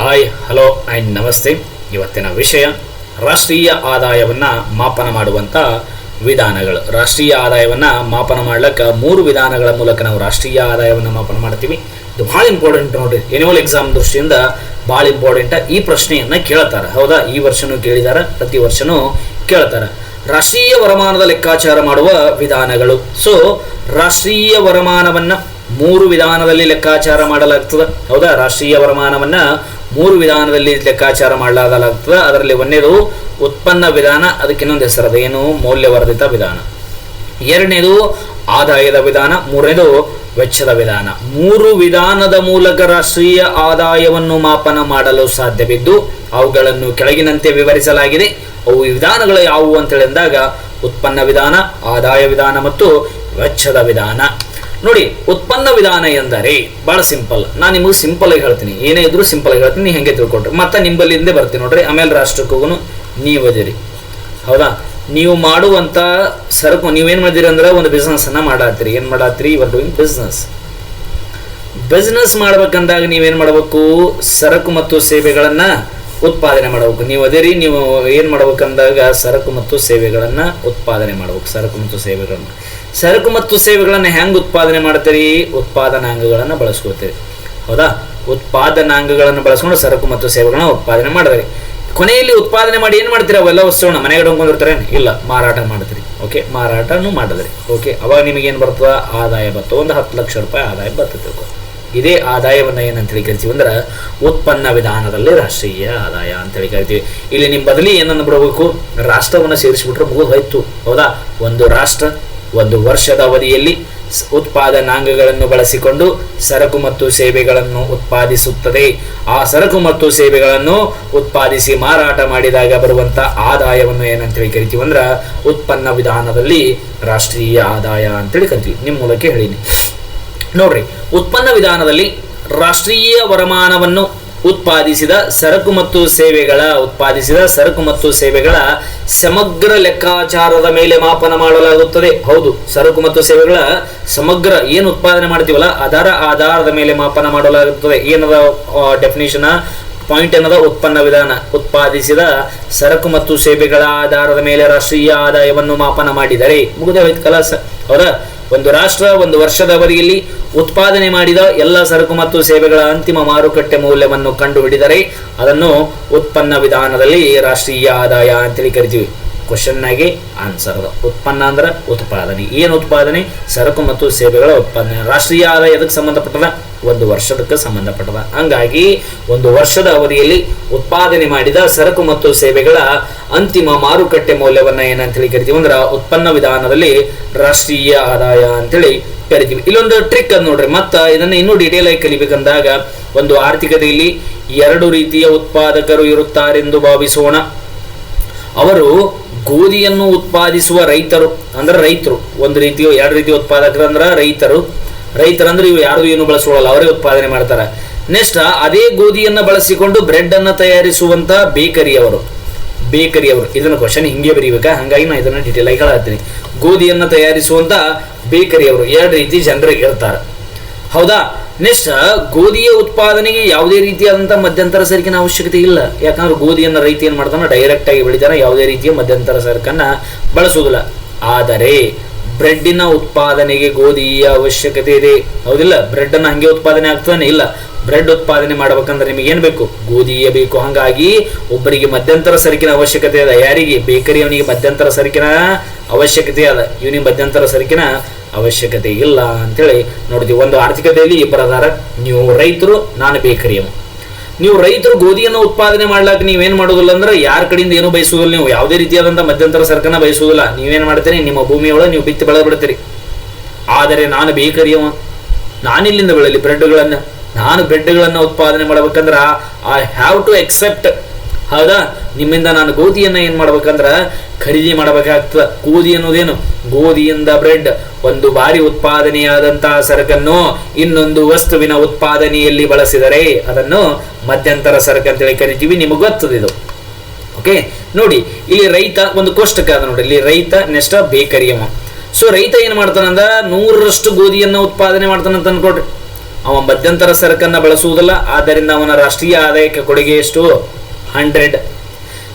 Hi hello and ನಮಸ್ತೆ ಇವತ್ತಿನ ವಿಷಯ ರಾಷ್ಟ್ರೀಯ ಆದಾಯವನ್ನು ಮಾಪನ ಮಾಡುವಂಥ ವಿಧಾನಗಳು. ರಾಷ್ಟ್ರೀಯ ಆದಾಯವನ್ನು ಮಾಪನ ಮಾಡ್ಲಿಕ್ಕೆ ಮೂರು ವಿಧಾನಗಳ ಮೂಲಕ ನಾವು ರಾಷ್ಟ್ರೀಯ ಆದಾಯವನ್ನು ಮಾಪನ ಮಾಡ್ತೀವಿ. ಇದು ಭಾಳ ಇಂಪಾರ್ಟೆಂಟ್ ನೋಡ್ರಿ. ಎನ್ಯುವಲ್ ಎಕ್ಸಾಮ್ ದೃಷ್ಟಿಯಿಂದ ಭಾಳ ಇಂಪಾರ್ಟೆಂಟ್ ಈ ಪ್ರಶ್ನೆಯನ್ನು ಕೇಳ್ತಾರೆ. ಹೌದಾ? ಈ ವರ್ಷನೂ ಕೇಳಿದ್ದಾರೆ ಪ್ರತಿ ವರ್ಷನೂ ಕೇಳ್ತಾರೆ. ರಾಷ್ಟ್ರೀಯ ವರಮಾನದ ಲೆಕ್ಕಾಚಾರ ಮಾಡುವ ವಿಧಾನಗಳು. ಸೊ ರಾಷ್ಟ್ರೀಯ ವರಮಾನವನ್ನು ಮೂರು ವಿಧಾನದಲ್ಲಿ ಲೆಕ್ಕಾಚಾರ ಮಾಡಲಾಗ್ತದೆ. ಹೌದಾ? ರಾಷ್ಟ್ರೀಯ ವರಮಾನವನ್ನ ಮೂರು ವಿಧಾನದಲ್ಲಿ ಲೆಕ್ಕಾಚಾರ ಮಾಡಲಾಗಲಾಗ್ತದೆ. ಅದರಲ್ಲಿ ಒಂದೇದು ಉತ್ಪನ್ನ ವಿಧಾನ, ಅದಕ್ಕೆ ಇನ್ನೊಂದು ಹೆಸರು ಏನು? ಮೌಲ್ಯವರ್ಧಿತ ವಿಧಾನ. ಎರಡನೇದು ಆದಾಯದ ವಿಧಾನ, ಮೂರನೇದು ವೆಚ್ಚದ ವಿಧಾನ. ಮೂರು ವಿಧಾನದ ಮೂಲಕ ರಾಷ್ಟ್ರೀಯ ಆದಾಯವನ್ನು ಮಾಪನ ಮಾಡಲು ಸಾಧ್ಯವಿದ್ದು, ಅವುಗಳನ್ನು ಕೆಳಗಿನಂತೆ ವಿವರಿಸಲಾಗಿದೆ. ಅವು ವಿಧಾನಗಳು ಯಾವುವು ಅಂತೇಳಿ ಅಂದಾಗ ಉತ್ಪನ್ನ ವಿಧಾನ, ಆದಾಯ ವಿಧಾನ ಮತ್ತು ವೆಚ್ಚದ ವಿಧಾನ. ನೋಡಿ, ಉತ್ಪನ್ನ ವಿಧಾನ ಎಂದರೆ ಬಹಳ ಸಿಂಪಲ್. ನಾನು ನಿಮಗೆ ಸಿಂಪಲ್ ಆಗಿ ಹೇಳ್ತೀನಿ. ಏನೇ ಇದ್ರೂ ಸಿಂಪಲ್ ಆಗಿ ಹೇಳ್ತೀನಿ, ನೀವು ಹೆಂಗೆ ತಿಳ್ಕೊಟ್ರಿ ಮತ್ತೆ ನಿಂಬಲ್ಲಿಂದೇ ಬರ್ತೀನಿ ನೋಡ್ರಿ, ಆಮೇಲೆ ರಾಷ್ಟ್ರಕ್ಕೆ ನೀವು ಅದಿರಿ ಹೌದಾ? ನೀವು ಮಾಡುವಂತ ಸರಕು, ನೀವೇನ್ ಮಾಡಿದಿರಿ ಅಂದ್ರೆ ಒಂದು ಬಿಸ್ನೆಸ್ ಅನ್ನ ಏನು ಮಾಡತ್ತೀರಿ? ಇವರು ಡೂಯಿಂಗ್ ಬಿಸ್ನೆಸ್ ಬಿಸ್ನೆಸ್ ಮಾಡ್ಬೇಕಂದಾಗ ನೀವೇನ್ ಮಾಡಬೇಕು? ಸರಕು ಮತ್ತು ಸೇವೆಗಳನ್ನ ಉತ್ಪಾದನೆ ಮಾಡಬೇಕು. ನೀವು ಅದೇ ರೀ ನೀವು ಏನ್ ಮಾಡ್ಬೇಕಂದಾಗ ಸರಕು ಮತ್ತು ಸೇವೆಗಳನ್ನ ಉತ್ಪಾದನೆ ಮಾಡಬೇಕು. ಸರಕು ಮತ್ತು ಸೇವೆಗಳನ್ನ. ಸರಕು ಮತ್ತು ಸೇವೆಗಳನ್ನು ಹೆಂಗೆ ಉತ್ಪಾದನೆ ಮಾಡ್ತೀರಿ? ಉತ್ಪಾದನಾಂಗಗಳನ್ನ ಬಳಸ್ಕೋತೀರಿ ಹೌದಾ? ಉತ್ಪಾದನಾಂಗಗಳನ್ನು ಬಳಸ್ಕೊಂಡು ಸರಕು ಮತ್ತು ಸೇವೆಗಳನ್ನ ಉತ್ಪಾದನೆ ಮಾಡಿದ್ರಿ ಕೊನೆಯಲ್ಲಿ ಉತ್ಪಾದನೆ ಮಾಡಿ ಏನು ಮಾಡ್ತೀರಿ? ಅವೆಲ್ಲ ವಸ್ತುಗಳನ್ನ ಮನೆಗೆ ಹೊಂದ್ಕೊಂಡಿರ್ತಾರೆ ಇಲ್ಲ, ಮಾರಾಟ ಮಾಡ್ತೀರಿ. ಓಕೆ ಮಾರಾಟನೂ ಮಾಡಿದ್ರಿ. ಓಕೆ ಅವಾಗ ನಿಮಗೆ ಏನು ಬರ್ತದ? ಆದಾಯ ಬರ್ತದೆ. ಒಂದು ಹತ್ತು ಲಕ್ಷ ರೂಪಾಯಿ ಆದಾಯ ಬರ್ತದೆ. ಇದೇ ಆದಾಯವನ್ನ ಏನಂತೇಳಿ ಕರಿತೀವಿ ಅಂದ್ರೆ ಉತ್ಪನ್ನ ವಿಧಾನದಲ್ಲಿ ರಾಷ್ಟ್ರೀಯ ಆದಾಯ ಅಂತೇಳಿ ಕರಿತೀವಿ. ಇಲ್ಲಿ ನಿಮ್ಮ ಬದಲಿ ಏನನ್ನು ಬಿಡಬೇಕು? ರಾಷ್ಟ್ರವನ್ನು ಸೇರಿಸಿಬಿಟ್ರೆ ಮುಗಿದು ಹೋಯ್ತು ಹೌದಾ? ಒಂದು ರಾಷ್ಟ್ರ ಒಂದು ವರ್ಷದ ಅವಧಿಯಲ್ಲಿ ಉತ್ಪಾದನಾಂಗಗಳನ್ನು ಬಳಸಿಕೊಂಡು ಸರಕು ಮತ್ತು ಸೇವೆಗಳನ್ನು ಉತ್ಪಾದಿಸುತ್ತದೆ. ಆ ಸರಕು ಮತ್ತು ಸೇವೆಗಳನ್ನು ಉತ್ಪಾದಿಸಿ ಮಾರಾಟ ಮಾಡಿದಾಗ ಬರುವಂತ ಆದಾಯವನ್ನು ಏನಂತೇಳಿ ಕರಿತೀವಿ ಅಂದ್ರೆ ಉತ್ಪನ್ನ ವಿಧಾನದಲ್ಲಿ ರಾಷ್ಟ್ರೀಯ ಆದಾಯ ಅಂತೇಳಿ ಕರಿತೀವಿ. ನಿಮ್ಮ ಮೂಲಕ ಹೇಳೀನಿ. ನೋಡ್ರಿ, ಉತ್ಪನ್ನ ವಿಧಾನದಲ್ಲಿ ರಾಷ್ಟ್ರೀಯ ವರಮಾನವನ್ನು ಉತ್ಪಾದಿಸಿದ ಸರಕು ಮತ್ತು ಸೇವೆಗಳ, ಉತ್ಪಾದಿಸಿದ ಸರಕು ಮತ್ತು ಸೇವೆಗಳ ಸಮಗ್ರ ಲೆಕ್ಕಾಚಾರದ ಮೇಲೆ ಮಾಪನ ಮಾಡಲಾಗುತ್ತದೆ. ಹೌದು, ಸರಕು ಮತ್ತು ಸೇವೆಗಳ ಸಮಗ್ರ ಏನು ಉತ್ಪಾದನೆ ಮಾಡ್ತೀವಲ್ಲ, ಅದರ ಆಧಾರದ ಮೇಲೆ ಮಾಪನ ಮಾಡಲಾಗುತ್ತದೆ. ಏನದ ಡೆಫಿನೇಷನ್ ಪಾಯಿಂಟ್ ಏನದ? ಉತ್ಪನ್ನ ವಿಧಾನ. ಉತ್ಪಾದಿಸಿದ ಸರಕು ಮತ್ತು ಸೇವೆಗಳ ಆಧಾರದ ಮೇಲೆ ರಾಷ್ಟ್ರೀಯ ಆದಾಯವನ್ನು ಮಾಪನ ಮಾಡಿದರೆ, ಮುಗಿದ ಹೋಯ್ತು ಕಲಾಸ. ಹೌದಾ ಒಂದು ರಾಷ್ಟ್ರ, ಒಂದು ವರ್ಷದ ಅವಧಿಯಲ್ಲಿ ಉತ್ಪಾದನೆ ಮಾಡಿದ ಎಲ್ಲ ಸರಕು ಮತ್ತು ಸೇವೆಗಳ ಅಂತಿಮ ಮಾರುಕಟ್ಟೆ ಮೌಲ್ಯವನ್ನು ಕಂಡುಹಿಡಿದರೆ ಅದನ್ನು ಉತ್ಪನ್ನ ವಿಧಾನದಲ್ಲಿ ರಾಷ್ಟ್ರೀಯ ಆದಾಯ ಅಂತೇಳಿ ಕರಿತೀವಿ. ಕ್ವಶನ್ ಆಗಿ ಆನ್ಸರ್ ಅದ. ಉತ್ಪನ್ನ ಅಂದ್ರೆ ಉತ್ಪಾದನೆ. ಏನು ಉತ್ಪಾದನೆ? ಸರಕು ಮತ್ತು ಸೇವೆಗಳ ಉತ್ಪಾದನೆ ರಾಷ್ಟ್ರೀಯ ಆದಾಯ ಎದಕ್ಕೆ ಸಂಬಂಧಪಟ್ಟದ? ಒಂದು ವರ್ಷದಕ್ಕೆ ಸಂಬಂಧಪಟ್ಟದ. ಹಂಗಾಗಿ ಒಂದು ವರ್ಷದ ಅವಧಿಯಲ್ಲಿ ಉತ್ಪಾದನೆ ಮಾಡಿದ ಸರಕು ಮತ್ತು ಸೇವೆಗಳ ಅಂತಿಮ ಮಾರುಕಟ್ಟೆ ಮೌಲ್ಯವನ್ನ ಏನಂತೇಳಿ ಕರಿತೀವಿ ಅಂದ್ರೆ ಉತ್ಪನ್ನ ವಿಧಾನದಲ್ಲಿ ರಾಷ್ಟ್ರೀಯ ಆದಾಯ ಅಂತೇಳಿ ಕರಿತೀವಿ. ಇಲ್ಲೊಂದು ಟ್ರಿಕ್ ಅದು ನೋಡ್ರಿ. ಮತ್ತೆ ಇದನ್ನ ಇನ್ನೂ ಡೀಟೇಲ್ ಆಗಿ ಕಲಿಬೇಕಂದಾಗ ಒಂದು ಆರ್ಥಿಕತೆಯಲ್ಲಿ ಎರಡು ರೀತಿಯ ಉತ್ಪಾದಕರು ಇರುತ್ತಾರೆಂದು ಭಾವಿಸೋಣ. ಅವರು ಗೋಧಿಯನ್ನು ಉತ್ಪಾದಿಸುವ ರೈತರು, ಅಂದ್ರೆ ರೈತರು, ಒಂದು ರೀತಿಯ ಎರಡು ರೀತಿಯ ಉತ್ಪಾದಕರು ಅಂದ್ರೆ ರೈತರು. ರೈತರಂದ್ರೆ ಇವು ಯಾರು ಏನು ಬಳಸ್ಕೊಳ್ಳಲ್ಲ ಅವರೇ ಉತ್ಪಾದನೆ ಮಾಡ್ತಾರೆ. ನೆಕ್ಸ್ಟ್ ಅದೇ ಗೋಧಿಯನ್ನು ಬಳಸಿಕೊಂಡು ಬ್ರೆಡ್ ಅನ್ನು ತಯಾರಿಸುವಂತ ಬೇಕರಿಯವರು. ಬೇಕರಿಯವರು. ಇದನ್ನು ಕ್ವಶನ್ ಹಿಂಗೆ ಬರೀಬೇಕಾ? ಹಂಗಾಗಿ ನಾನು ಇದನ್ನ ಡೀಟೇಲ್ ಆಗಿ ಹೇಳತ್ತೀನಿ. ಗೋಧಿಯನ್ನು ತಯಾರಿಸುವಂತ ಬೇಕರಿಯವರು. ಎರಡು ರೀತಿ ಜನರಿಗೆ ಇರ್ತಾರೆ ಹೌದಾ? ನೆಕ್ಸ್ಟ್, ಗೋಧಿಯ ಉತ್ಪಾದನೆಗೆ ಯಾವುದೇ ರೀತಿಯಾದಂಥ ಮಧ್ಯಂತರ ಸರಕಿನ ಅವಶ್ಯಕತೆ ಇಲ್ಲ. ಯಾಕಂದ್ರೆ ಗೋಧಿಯನ್ನ ರೈತ ಏನ್ ಮಾಡ್ತಾನೆ? ಡೈರೆಕ್ಟ್ ಆಗಿ ಬೆಳಿತಾನೆ, ಯಾವುದೇ ರೀತಿಯ ಮಧ್ಯಂತರ ಸರಕನ್ನ ಬಳಸುವುದಿಲ್ಲ. ಆದರೆ, ಬ್ರೆಡ್ಡಿನ ಉತ್ಪಾದನೆಗೆ ಗೋಧಿಯ ಅವಶ್ಯಕತೆ ಇದೆ. ಹೌದಿಲ್ಲ? ಬ್ರೆಡ್ ಅನ್ನ ಹಂಗೆ ಉತ್ಪಾದನೆ ಆಗ್ತಾನೆ ಇಲ್ಲ. ಬ್ರೆಡ್ ಉತ್ಪಾದನೆ ಮಾಡ್ಬೇಕಂದ್ರೆ ನಿಮಗೆ ಏನ್ ಬೇಕು? ಗೋಧಿಯೇ ಬೇಕು. ಹಂಗಾಗಿ, ಒಬ್ಬರಿಗೆ ಮಧ್ಯಂತರ ಸರಕಿನ ಅವಶ್ಯಕತೆ ಅದ. ಯಾರಿಗೆ? ಬೇಕರಿ ಅವನಿಗೆ ಮಧ್ಯಂತರ ಸರಕಿನ ಅವಶ್ಯಕತೆ ಅದ. ಇವನಿಗೆ ಮಧ್ಯಂತರ ಸರಕಿನ ಅವಶ್ಯಕತೆ ಇಲ್ಲ ಅಂತೇಳಿ ನೋಡ್ತೀವಿ. ಒಂದು ಆರ್ಥಿಕತೆಯಲ್ಲಿ ಈ ಅದಾರ. ನೀವು ರೈತರು, ನಾನು ಬೇಕರಿಯವ ನೀವು ರೈತರು ಗೋಧಿಯನ್ನು ಉತ್ಪಾದನೆ ಮಾಡ್ಲಾಕ ನೀವೇನು ಮಾಡೋದಿಲ್ಲ ಅಂದ್ರೆ ಯಾರ ಕಡೆಯಿಂದ ಏನು ಬಯಸುವುದಿಲ್ಲ. ನೀವು ಯಾವುದೇ ರೀತಿಯಾದಂಥ ಮಧ್ಯಂತರ ಸರ್ಕನ ಬಯಸುವುದಿಲ್ಲ. ನೀವೇನು ಮಾಡ್ತೀರಿ? ನಿಮ್ಮ ಭೂಮಿಯೊಳಗೆ ನೀವು ಬಿತ್ತಿ ಬೆಳೆದು ಬಿಡ್ತೀರಿ ಆದರೆ ನಾನು ಬೇಕರಿಯವ ನಾನಿಲ್ಲಿಂದ ಬೆಳಲಿ. ಬ್ರೆಡ್ಗಳನ್ನು. ನಾನು ಬ್ರೆಡ್ಗಳನ್ನು ಉತ್ಪಾದನೆ ಮಾಡ್ಬೇಕಂದ್ರ ಐ ಹ್ಯಾವ್ ಟು ಎಕ್ಸೆಪ್ಟ್ ಹೌದಾ? ನಿಮ್ಮಿಂದ ನಾನು ಗೋಧಿಯನ್ನ ಏನ್ ಮಾಡ್ಬೇಕಂದ್ರ ಖರೀದಿ ಮಾಡಬೇಕಾಗ್ತದ. ಗೋಧಿ ಅನ್ನೋದೇನು? ಗೋಧಿಯಿಂದ ಬ್ರೆಡ್, ಒಂದು ಬಾರಿ ಉತ್ಪಾದನೆಯಾದಂತಹ ಸರಕನ್ನು ಇನ್ನೊಂದು ವಸ್ತುವಿನ ಉತ್ಪಾದನೆಯಲ್ಲಿ ಬಳಸಿದರೆ ಅದನ್ನು ಮಧ್ಯಂತರ ಸರಕು ಅಂತೇಳಿ ಕರಿತೀವಿ. ನಿಮಗೆ ಗೊತ್ತದ ಇದು ಓಕೆ ನೋಡಿ, ಇಲ್ಲಿ ರೈತ ಒಂದು ಕೋಷ್ಟಕ ಅದ ನೋಡಿ ಇಲ್ಲಿ ರೈತ ನೆಕ್ಸ್ಟ್ ಬೇಕರಿ ಅವ. ಸೊ ರೈತ ಏನ್ ಮಾಡ್ತಾನಂದ ನೂರರಷ್ಟು ಗೋಧಿಯನ್ನ ಉತ್ಪಾದನೆ ಮಾಡ್ತಾನಂತ ಅನ್ಕೊಡ್ರಿ ಅವ ಮಧ್ಯಂತರ ಸರಕನ್ನ ಬಳಸುವುದಿಲ್ಲ, ಆದ್ದರಿಂದ ಅವನ ರಾಷ್ಟ್ರೀಯ ಆದಾಯಕ್ಕೆ ಕೊಡುಗೆ ಎಷ್ಟು? ಹಂಡ್ರೆಡ್.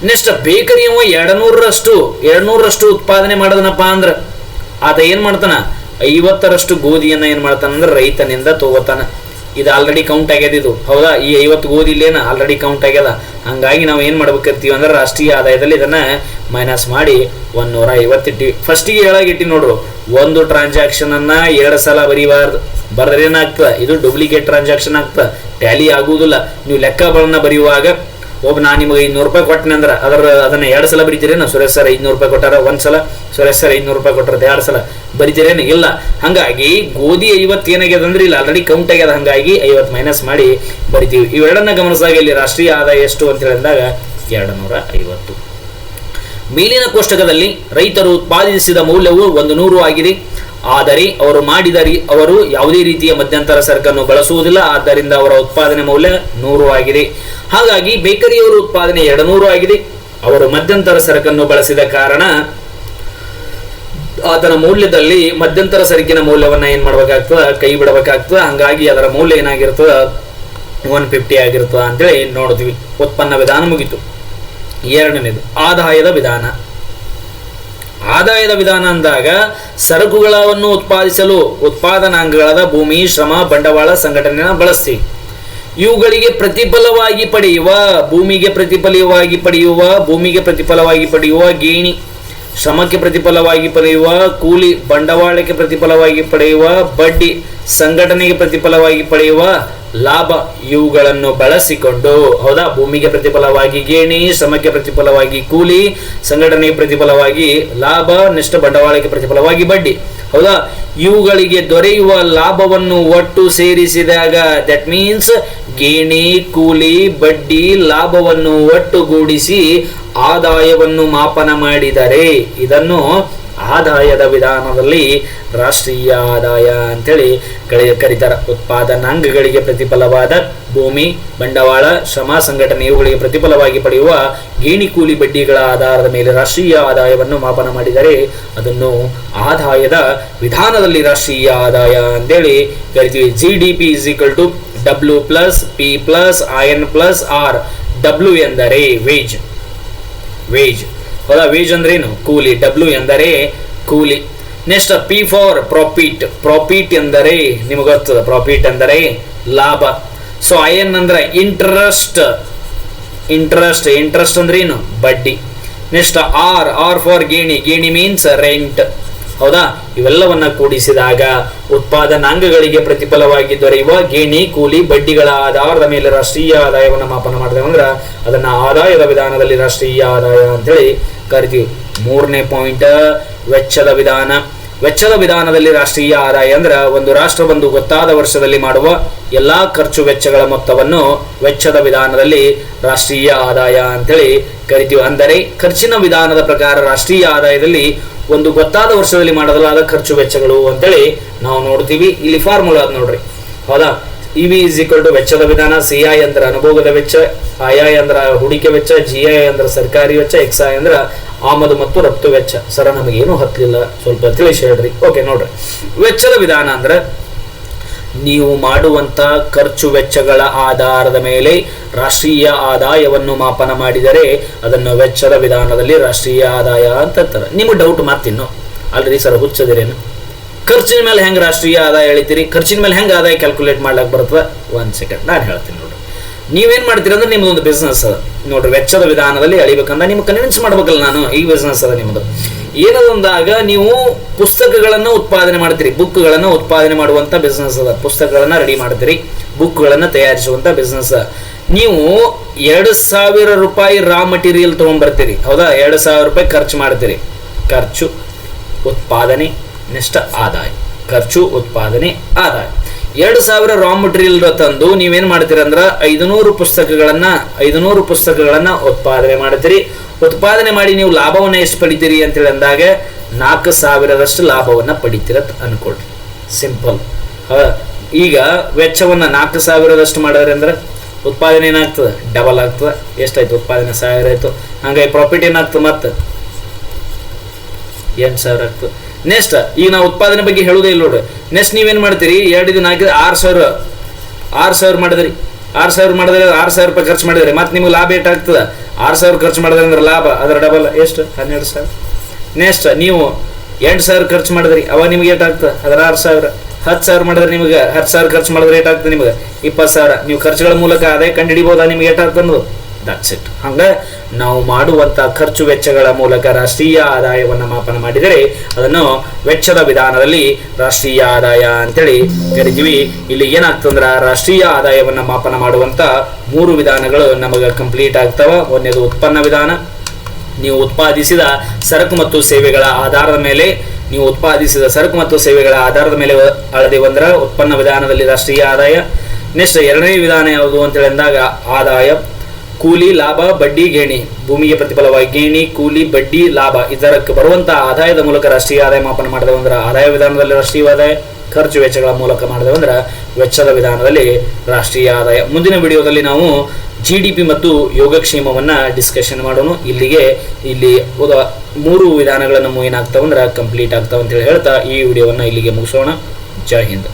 ನೆಕ್ಸ್ಟ್ ಬೇಕರಿ ಅವ ಎರಡ್ನೂರರಷ್ಟು ಎರಡ್ನೂರರಷ್ಟು ಉತ್ಪಾದನೆ ಮಾಡದನಪ್ಪ ಅಂದ್ರ ಆತ ಏನು ಮಾಡ್ತಾನ? ಐವತ್ತರಷ್ಟು ಗೋಧಿಯನ್ನ ಏನು ಮಾಡ್ತಾನ ಅಂದ್ರೆ ರೈತನಿಂದ ತಗೋತಾನ. ಇದು ಆಲ್ರೆಡಿ ಕೌಂಟ್ ಆಗ್ಯದ ಇದು. ಹೌದಾ? ಈ ಐವತ್ತು ಗೋಧಿ ಇಲ್ಲೇನ? ಆಲ್ರೆಡಿ ಕೌಂಟ್ ಆಗ್ಯದ. ಹಂಗಾಗಿ ನಾವು ಏನು ಮಾಡ್ಬೇಕಿರ್ತೀವಿ ಅಂದ್ರೆ ರಾಷ್ಟ್ರೀಯ ಆದಾಯದಲ್ಲಿ ಇದನ್ನ ಮೈನಸ್ ಮಾಡಿ ಒಂದ್ ನೂರ ಐವತ್ತಿಟ್ಟಿವಿ ಫಸ್ಟಿಗೆ ಹೇಳಾಗಿಟ್ಟಿ ನೋಡ್ರು, ಒಂದು ಟ್ರಾನ್ಸಾಕ್ಷನ್ ಅನ್ನ ಎರಡು ಸಲ ಬರೀಬಾರ್ದು. ಬರೆದ್ರೆ ಏನಾಗ್ತದೆ ಇದು ಡೂಪ್ಲಿಕೇಟ್ ಟ್ರಾನ್ಸಾಕ್ಷನ್ ಆಗ್ತದ. ಟ್ಯಾಲಿ ಆಗುವುದಿಲ್ಲ ನೀವು ಲೆಕ್ಕಗಳನ್ನು ಬರೆಯುವಾಗ ಒಬ್ಬ ನಾ ನಿಮಗೆ ಐನೂರು ರೂಪಾಯಿ ಕೊಟ್ಟನೆ ಅಂದ್ರೆ ಅದರ ಅದನ್ನ ಎರಡು ಸಲ ಬರಿತೀರೇನು? ಸುರೇಶ್ ಸರ್ ಐನೂರು ರೂಪಾಯಿ ಕೊಟ್ಟಾರ ಒಂದ್ ಸಲ? ಸುರೇಶ್ ಸರ್ ಐನೂರು ರೂಪಾಯಿ ಕೊಟ್ಟರೆ ಎರಡು ಸಲ. ಬರಿತೀರೇನು? ಇಲ್ಲ. ಹಂಗಾಗಿ ಗೋಧಿ ಐವತ್ತು ಏನಾಗ್ಯದ ಅಂದ್ರೆ ಇಲ್ಲ ಆಲ್ರೆಡಿ ಕೌಂಟ್ ಆಗ್ಯದ. ಹಂಗಾಗಿ ಐವತ್ತು ಮೈನಸ್ ಮಾಡಿ ಬರಿತೀವಿ. ಇವೆರಡನ್ನ ಗಮನಿಸಿದಾಗ ಇಲ್ಲಿ ರಾಷ್ಟ್ರೀಯ ಆದಾಯ ಎಷ್ಟು ಅಂತ ಹೇಳಿದಾಗ ಎರಡು ನೂರ ಐವತ್ತು ಮೇಲಿನ ಕೋಷ್ಟಕದಲ್ಲಿ ರೈತರು ಉತ್ಪಾದಿಸಿದ ಮೌಲ್ಯವು ಒಂದು ನೂರು ಆಗಿದೆ. ಆದರೆ ಅವರು ಮಾಡಿದರಿ ಅವರು ಯಾವುದೇ ರೀತಿಯ ಮಧ್ಯಂತರ ಸರಕನ್ನು ಬಳಸುವುದಿಲ್ಲ, ಆದ್ದರಿಂದ ಅವರ ಉತ್ಪಾದನೆ ಮೌಲ್ಯ ನೂರು ಆಗಿದೆ. ಹಾಗಾಗಿ ಬೇಕರಿಯವರ ಉತ್ಪಾದನೆ ಎರಡು ನೂರು ಆಗಿದೆ. ಅವರು ಮಧ್ಯಂತರ ಸರಕನ್ನು ಬಳಸಿದ ಕಾರಣ ಅದರ ಮೌಲ್ಯದಲ್ಲಿ ಮಧ್ಯಂತರ ಸರಕಿನ ಮೌಲ್ಯವನ್ನ ಏನ್ ಮಾಡ್ಬೇಕಾಗ್ತದ? ಕೈ ಬಿಡಬೇಕಾಗ್ತದ. ಹಂಗಾಗಿ ಅದರ ಮೌಲ್ಯ ಏನಾಗಿರ್ತದ? ಒನ್ ಫಿಫ್ಟಿ ಆಗಿರ್ತದ ಅಂತೇಳಿ ನೋಡಿದ್ವಿ ಉತ್ಪನ್ನ ವಿಧಾನ ಮುಗಿತು. ಎರಡನೇದು, ಆದಾಯದ ವಿಧಾನ. ಆದಾಯದ ವಿಧಾನ ಅಂದಾಗ ಸರಕುಗಳನ್ನು ಉತ್ಪಾದಿಸಲು ಉತ್ಪಾದನಾಂಗಗಳಾದ ಭೂಮಿ, ಶ್ರಮ, ಬಂಡವಾಳ ಸಂಘಟನೆಯನ್ನು ಬಳಸಿ. ಇವುಗಳಿಗೆ ಪ್ರತಿಫಲವಾಗಿ ಪಡೆಯುವ, ಭೂಮಿಗೆ ಪ್ರತಿಫಲವಾಗಿ ಪಡೆಯುವ, ಭೂಮಿಗೆ ಪ್ರತಿಫಲವಾಗಿ ಪಡೆಯುವ ಗೇಣಿ, ಶ್ರಮಕ್ಕೆ ಪ್ರತಿಫಲವಾಗಿ ಪಡೆಯುವ, ಕೂಲಿ, ಬಂಡವಾಳಕ್ಕೆ ಪ್ರತಿಫಲವಾಗಿ ಪಡೆಯುವ, ಬಡ್ಡಿ, ಸಂಘಟನೆಗೆ ಪ್ರತಿಫಲವಾಗಿ ಪಡೆಯುವ ಲಾಭ ಇವುಗಳನ್ನು ಬಳಸಿಕೊಂಡು, ಹೌದಾ? ಭೂಮಿಗೆ ಪ್ರತಿಫಲವಾಗಿ ಗೇಣಿ ಶ್ರಮಕ್ಕೆ ಪ್ರತಿಫಲವಾಗಿ ಕೂಲಿ, ಸಂಘಟನೆಗೆ ಪ್ರತಿಫಲವಾಗಿ ಲಾಭ, ನಿಷ್ಠ ಬಂಡವಾಳಕ್ಕೆ ಪ್ರತಿಫಲವಾಗಿ ಬಡ್ಡಿ, ಹೌದಾ? ಇವುಗಳಿಗೆ ದೊರೆಯುವ ಲಾಭವನ್ನು ಒಟ್ಟು ಸೇರಿಸಿದಾಗ ದಟ್ ಮೀನ್ಸ್ ಗೇಣಿ, ಕೂಲಿ, ಬಡ್ಡಿ, ಲಾಭವನ್ನು ಒಟ್ಟುಗೂಡಿಸಿ ಆದಾಯವನ್ನು ಮಾಪನ ಮಾಡಿದರೆ, ಇದನ್ನು ಆದಾಯದ ವಿಧಾನದಲ್ಲಿ ರಾಷ್ಟ್ರೀಯ ಆದಾಯ ಅಂತೇಳಿ ಕಳೆಯ ಕರೀತಾರೆ. ಉತ್ಪಾದನಾಂಗಗಳಿಗೆ ಪ್ರತಿಫಲವಾದ ಭೂಮಿ, ಬಂಡವಾಳ, ಶ್ರಮ ಸಂಘಟನೆ ಇವುಗಳಿಗೆ ಪ್ರತಿಫಲವಾಗಿ ಪಡೆಯುವ ಗೇಣಿ ಕೂಲಿ ಬಡ್ಡಿಗಳ ಆಧಾರದ ಮೇಲೆ ರಾಷ್ಟ್ರೀಯ ಆದಾಯವನ್ನು ಮಾಪನ ಮಾಡಿದರೆ ಅದನ್ನು ಆದಾಯದ ವಿಧಾನದಲ್ಲಿ ರಾಷ್ಟ್ರೀಯ ಆದಾಯ ಅಂತೇಳಿ ಕರಿತೀವಿ. G D P is equal to W plus P plus I N plus R W ಎಂದರೆ ವೇಜ್ ವೇಜ್ ಹೌದಾ ವೇಜ್ ಅಂದ್ರೇನು? ಕೂಲಿ. ಡಬ್ಲ್ಯೂ ಎಂದರೆ ಕೂಲಿ. Next P for profit profit ಎಂದರೆ ನಿಮಗೆ ಗೊತ್ತದ. ಪ್ರಾಫಿಟ್ ಎಂದರೆ ಲಾಭ. ಸೊ ಐ ಎನ್ ಅಂದ್ರೆ ಇಂಟ್ರೆಸ್ಟ್ ಇಂಟ್ರೆಸ್ಟ್ ಇಂಟ್ರೆಸ್ಟ್ ಅಂದ್ರೆ ಏನು ಬಡ್ಡಿ. ನೆಕ್ಸ್ಟ್ ಆರ್ ಆರ್ ಫಾರ್ ಗೇಣಿ. ಗೇಣಿ ಮೀನ್ಸ್ ರೆಂಟ್ ಹೌದಾ? ಇವೆಲ್ಲವನ್ನ ಕೂಡಿಸಿದಾಗ ಉತ್ಪಾದನಾಂಗಗಳಿಗೆ ಪ್ರತಿಫಲವಾಗಿ ದೊರೆಯುವ ಗೇಣಿ, ಕೂಲಿ, ಬಡ್ಡಿಗಳ ಆಧಾರದ ಮೇಲೆ ರಾಷ್ಟ್ರೀಯ ಆದಾಯವನ್ನು ಮಾಪನ ಮಾಡಿದೆವು ಅಂದ್ರೆ ಅದನ್ನ ಆದಾಯದ ವಿಧಾನದಲ್ಲಿ ರಾಷ್ಟ್ರೀಯ ಆದಾಯ ಅಂತೇಳಿ ಕರಿತೀವಿ. ಮೂರನೇ ಪಾಯಿಂಟ್ ವೆಚ್ಚದ ವಿಧಾನ. ವೆಚ್ಚದ ವಿಧಾನದಲ್ಲಿ ರಾಷ್ಟ್ರೀಯ ಆದಾಯ ಅಂದ್ರೆ ಒಂದು ರಾಷ್ಟ್ರ ಒಂದು ಗೊತ್ತಾದ ವರ್ಷದಲ್ಲಿ ಮಾಡುವ ಎಲ್ಲಾ ಖರ್ಚು ವೆಚ್ಚಗಳ ಮೊತ್ತವನ್ನು ವೆಚ್ಚದ ವಿಧಾನದಲ್ಲಿ ರಾಷ್ಟ್ರೀಯ ಆದಾಯ ಅಂತೇಳಿ ಕರಿತೀವಿ. ಅಂದರೆ ಖರ್ಚಿನ ವಿಧಾನದ ಪ್ರಕಾರ ರಾಷ್ಟ್ರೀಯ ಆದಾಯದಲ್ಲಿ ಒಂದು ಗೊತ್ತಾದ ವರ್ಷದಲ್ಲಿ ಮಾಡಲಾದ ಖರ್ಚು ವೆಚ್ಚಗಳು ಅಂತೇಳಿ ನಾವು ನೋಡ್ತೀವಿ. ಇಲ್ಲಿ ಫಾರ್ಮುಲಾ ನೋಡ್ರಿ. ಹೌದಾ? E V is equal to ವೆಚ್ಚದ ವಿಧಾನ ಸಿ ಐ ಅಂದ್ರೆ ಅನುಭೋಗದ ವೆಚ್ಚ ಐ ಐ ಅಂದ್ರೆ ಹೂಡಿಕೆ ವೆಚ್ಚ ಜಿ ಐ ಅಂದ್ರೆ ಸರ್ಕಾರಿ ವೆಚ್ಚ ಎಕ್ಸ್ ಐ ಅಂದ್ರೆ ಆಮದು ಮತ್ತು ರಫ್ತು ವೆಚ್ಚ. ಸರ, ನಮಗೇನು ಹತ್ತಲಿಲ್ಲ ಸ್ವಲ್ಪ ತಿಳಿಸಿ ಹೇಳ್ರಿ. ಓಕೆ ನೋಡ್ರಿ. ವೆಚ್ಚದ ವಿಧಾನ ಅಂದ್ರೆ ನೀವು ಮಾಡುವಂತ ಖರ್ಚು ವೆಚ್ಚಗಳ ಆಧಾರದ ಮೇಲೆ ರಾಷ್ಟ್ರೀಯ ಆದಾಯವನ್ನು ಮಾಪನ ಮಾಡಿದರೆ ಅದನ್ನು ವೆಚ್ಚದ ವಿಧಾನದಲ್ಲಿ ರಾಷ್ಟ್ರೀಯ ಆದಾಯ ಅಂತ ಅಂತಾರೆ. ನಿಮಗೆ ಡೌಟ್ ಮಾತಿನ್ನು ಅಲ್ರಿ ಸರ್ ಹುಚ್ಚದಿರೇನು? ಖರ್ಚಿನ ಮೇಲೆ ಹೆಂಗೆ ರಾಷ್ಟ್ರೀಯ ಆದಾಯ ಹೇಳ್ತೀರಿ ಖರ್ಚಿನ ಮೇಲೆ ಹೆಂಗೆ ಆದಾಯ ಕ್ಯಾಲ್ಕುಲೇಟ್ ಮಾಡ್ಲಾಕ್ ಬರ್ತದೆ ಒಂದು ಸೆಕೆಂಡ್ ನಾನು ಹೇಳ್ತೀನಿ ನೋಡ್ರಿ. ನೀವೇನು ಮಾಡ್ತೀರಿ ಅಂದ್ರೆ ನಿಮ್ದೊಂದು ಬಿಸ್ನೆಸ್ ಅದ. ನೋಡ್ರಿ, ವೆಚ್ಚದ ವಿಧಾನದಲ್ಲಿ ಅಳಿಬೇಕಂದ್ರೆ ನಿಮ್ಗೆ ಕನ್ವಿನ್ಸ್ ಮಾಡ್ಬೇಕಲ್ಲ ನಾನು. ಈ ಬಿಸ್ನೆಸ್ ಅದ ನಿಮ್ಮದು ಏನದಂದಾಗ ನೀವು ಪುಸ್ತಕಗಳನ್ನು ಉತ್ಪಾದನೆ ಮಾಡ್ತೀರಿ. ಬುಕ್ಗಳನ್ನು ಉತ್ಪಾದನೆ ಮಾಡುವಂತ ಬಿಸ್ನೆಸ್ ಅದ. ಪುಸ್ತಕಗಳನ್ನು ರೆಡಿ ಮಾಡ್ತೀರಿ. ಬುಕ್ಗಳನ್ನು ತಯಾರಿಸುವಂತ ಬಿಸ್ನೆಸ್ ನೀವು ಎರಡು ಸಾವಿರ ರೂಪಾಯಿ ರಾ ಮಟೀರಿಯಲ್ ತೊಗೊಂಡ್ಬರ್ತೀರಿ. ಹೌದಾ? ಎರಡು ಸಾವಿರ ರೂಪಾಯಿ ಖರ್ಚು ಮಾಡ್ತೀರಿ. ಖರ್ಚು ಉತ್ಪಾದನೆ, ನೆಕ್ಸ್ಟ್ ಆದಾಯ. ಖರ್ಚು ಉತ್ಪಾದನೆ, ಆದಾಯ. ಎರಡು ಸಾವಿರ ರಾ ಮಟೀರಿಯಲ್ ತಂದು ನೀವೇನು ಮಾಡ್ತೀರ ಅಂದ್ರೆ ಐದುನೂರು ಪುಸ್ತಕಗಳನ್ನು ಐದುನೂರು ಪುಸ್ತಕಗಳನ್ನು ಉತ್ಪಾದನೆ ಮಾಡ್ತೀರಿ. ಉತ್ಪಾದನೆ ಮಾಡಿ ನೀವು ಲಾಭವನ್ನ ಎಷ್ಟು ಪಡಿತೀರಿ ಅಂತೇಳಿ ಅಂದಾಗ ನಾಲ್ಕು ಸಾವಿರದಷ್ಟು ಲಾಭವನ್ನ ಪಡಿತೀರತ್ ಅನ್ಕೊಳ್ರಿ. ಸಿಂಪಲ್ ಈಗ ವೆಚ್ಚವನ್ನ ನಾಲ್ಕು ಸಾವಿರದಷ್ಟು ಮಾಡಿದ್ರೆ ಅಂದ್ರೆ ಉತ್ಪಾದನೆ ಏನಾಗ್ತದೆ? ಡಬಲ್ ಆಗ್ತದೆ. ಎಷ್ಟಾಯ್ತು? ಉತ್ಪಾದನೆ ಸಾವಿರ ಆಯ್ತು. ಹಂಗಾಗಿ ಪ್ರಾಫಿಟ್ ಏನಾಗ್ತದೆ ಮತ್ತೆ? ಎಂಟು ಸಾವಿರ ಆಗ್ತದೆ. ನೆಕ್ಸ್ಟ್, ಈಗ ನಾವು ಉತ್ಪಾದನೆ ಬಗ್ಗೆ ಹೇಳುವುದೇ ಇಲ್ಲ ನೋಡ್ರಿ ನೆಕ್ಸ್ಟ್ ನೀವೇನ್ ಮಾಡ್ತೀರಿ? ಎರಡು ದಿನ ಹಾಕಿದ್ರೆ ಆರು ಸಾವಿರ. ಆರು ಸಾವಿರ ಮಾಡಿದ್ರಿ. ಆರು ಸಾವಿರ ಮಾಡಿದ್ರೆ ಆರು ಸಾವಿರ ರೂಪಾಯಿ ಖರ್ಚು ಮಾಡಿದ್ರಿ. ಮತ್ತೆ ನಿಮ್ಗೆ ಲಾಭ ಏಟಾಗ್ತದೆ ಆರು ಸಾವಿರ ಖರ್ಚು ಮಾಡಿದ್ರೆ ಅಂದ್ರೆ ಲಾಭ. ಅದರ ಡಬಲ್ ಎಷ್ಟು? ಹನ್ನೆರಡು ಸಾವಿರ. ನೆಕ್ಸ್ಟ್ ನೀವು ಎಂಟು ಸಾವಿರ ಖರ್ಚು ಮಾಡಿದ್ರಿ. ಅವಾಗ ನಿಮ್ಗೆ ಏಟಾಗ್ತದೆ ಅದರ ಆರು ಸಾವಿರ. ಹತ್ತು ಸಾವಿರ ಮಾಡಿದ್ರೆ ನಿಮ್ಗೆ ಹತ್ತು ಸಾವಿರ ಖರ್ಚು ಮಾಡಿದ್ರೆ ಏಟಾಗ್ತದೆ ನಿಮ್ಗೆ? ಇಪ್ಪತ್ತು ಸಾವಿರ. ನೀವು ಖರ್ಚುಗಳ ಮೂಲಕ ಅದೇ ಕಂಡುಹಿಡಿಬೋದಾ ನಿಮ್ಗೆ ಏಟಾಗ್ತದೆ ಅನ್ನೋದು? ದಟ್ಸ್ ಇಟ್ ಹಂಗೆ ನಾವು ಮಾಡುವಂತ ಖರ್ಚು ವೆಚ್ಚಗಳ ಮೂಲಕ ರಾಷ್ಟ್ರೀಯ ಆದಾಯವನ್ನು ಮಾಪನ ಮಾಡಿದರೆ ಅದನ್ನು ವೆಚ್ಚದ ವಿಧಾನದಲ್ಲಿ ರಾಷ್ಟ್ರೀಯ ಆದಾಯ ಅಂತೇಳಿ ಕರಿತೀವಿ. ಇಲ್ಲಿ ಏನಾಗ್ತಂದ್ರೆ ರಾಷ್ಟ್ರೀಯ ಆದಾಯವನ್ನು ಮಾಪನ ಮಾಡುವಂತ ಮೂರು ವಿಧಾನಗಳು ನಮಗೆ ಕಂಪ್ಲೀಟ್ ಆಗ್ತಾವ. ಒಂದನೇದು ಉತ್ಪನ್ನ ವಿಧಾನ. ನೀವು ಉತ್ಪಾದಿಸಿದ ಸರಕು ಮತ್ತು ಸೇವೆಗಳ ಆಧಾರದ ಮೇಲೆ, ನೀವು ಉತ್ಪಾದಿಸಿದ ಸರಕು ಮತ್ತು ಸೇವೆಗಳ ಆಧಾರದ ಮೇಲೆ ಅಳದೆ ಬಂದ್ರ ಉತ್ಪನ್ನ ವಿಧಾನದಲ್ಲಿ ರಾಷ್ಟ್ರೀಯ ಆದಾಯ. ನೆಕ್ಸ್ಟ್ ಎರಡನೇ ವಿಧಾನ ಯಾವುದು ಅಂತೇಳಿ ಅಂದಾಗ ಆದಾಯ. ಕೂಲಿ ಲಾಭ, ಬಡ್ಡಿ ಗೇಣಿ. ಭೂಮಿಗೆ ಪ್ರತಿಫಲವಾಗಿ ಗೇಣಿ, ಕೂಲಿ, ಬಡ್ಡಿ, ಲಾಭ. ಇದರಕ್ಕೆ ಬರುವಂತಹ ಆದಾಯದ ಮೂಲಕ ರಾಷ್ಟ್ರೀಯ ಆದಾಯ ಮಾಪನ ಮಾಡಿದೆವು ಅಂದ್ರೆ ಆದಾಯ ವಿಧಾನದಲ್ಲಿ ರಾಷ್ಟ್ರೀಯ ಆದಾಯ, ಖರ್ಚು ವೆಚ್ಚಗಳ ಮೂಲಕ ಮಾಡಿದೆವು ಅಂದ್ರೆ ವೆಚ್ಚದ ವಿಧಾನದಲ್ಲಿ ರಾಷ್ಟ್ರೀಯ ಆದಾಯ. ಮುಂದಿನ ವಿಡಿಯೋದಲ್ಲಿ ನಾವು ಜಿ ಡಿ ಪಿ ಮತ್ತು ಯೋಗಕ್ಷೇಮವನ್ನ ಡಿಸ್ಕಷನ್ ಮಾಡೋಣ. ಇಲ್ಲಿಗೆ ಇಲ್ಲಿ ಮೂರು ವಿಧಾನಗಳನ್ನು ಏನಾಗ್ತಾವ ಅಂದ್ರೆ ಕಂಪ್ಲೀಟ್ ಆಗ್ತಾವ ಅಂತ ಹೇಳಿ ಹೇಳ್ತಾ ಈ ವಿಡಿಯೋವನ್ನ ಇಲ್ಲಿಗೆ ಮುಗಿಸೋಣ. ಜೈ ಹಿಂದ್.